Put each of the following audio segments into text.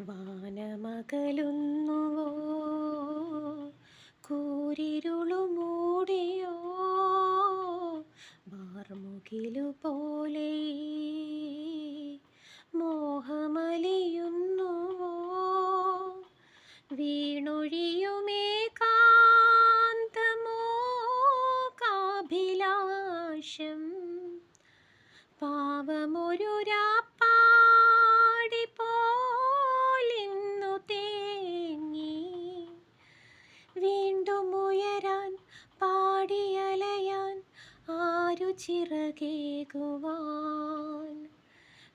വാനമകലുന്നുവോ? കൂരിരുളു മൂടിയോ വാർമുകിലു പോലെ മോഹമലിയുന്നുവോ? വീണൊഴിയുമേ കാന്തമോ? കാഭിലാഷം? പാവമൊരു ചിറകേകുവാൻ.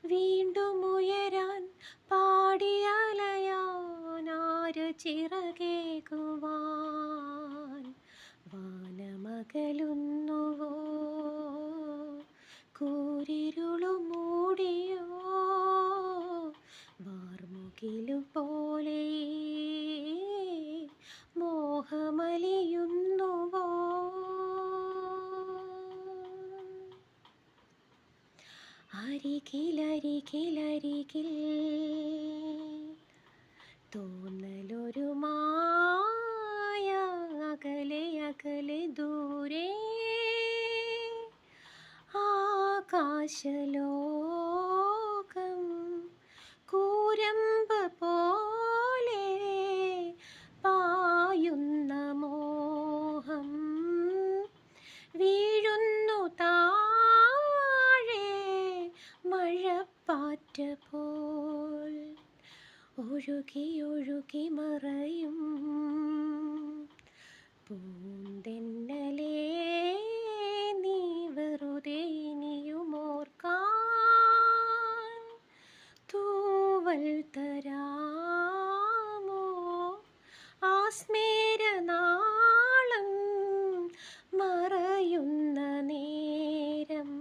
വീണ്ടും ഉയരാൻ പാടിയലയാൻ ആരു ചിറകേകുവാൻ. വാനമകലുന്നുവോ? കൂരിരുളു മൂടിയോ? വാർമുകിലു പോലെ അരികിലരികിലരികിൽ തോന്നലൊരു മായ അകലെ അകലെ ദൂരെ. ആകാശലോകം ഒഴുകി ഒഴുകി മറയും. പൂന്തെന്നലേ നീ വെറുതെ ഇനിയുമോർക്കൂവൽ തൂവൽ തരാമോ? ആസ്മേരനാളം മറയുന്ന നേരം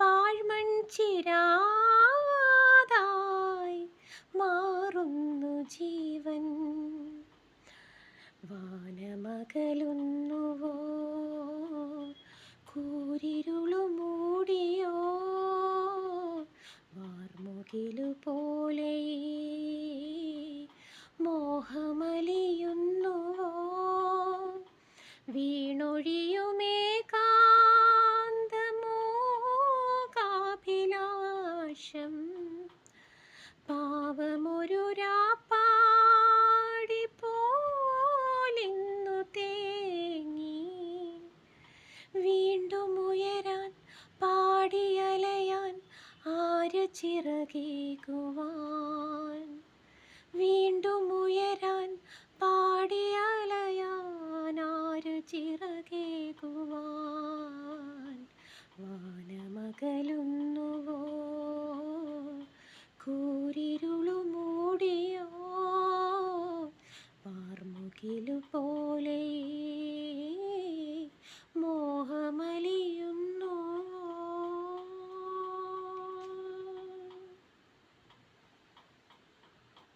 പാഴ്മൺ വാനമകലുന്നുവോ ചിറകേകുവാൻ വീണ്ടും ഉയരാൻ പാടിയലയാൻ ചിറകേകുവാൻ വാനമകലുന്നുവോ? കൂരിരുളു പാർമുകിലു പോ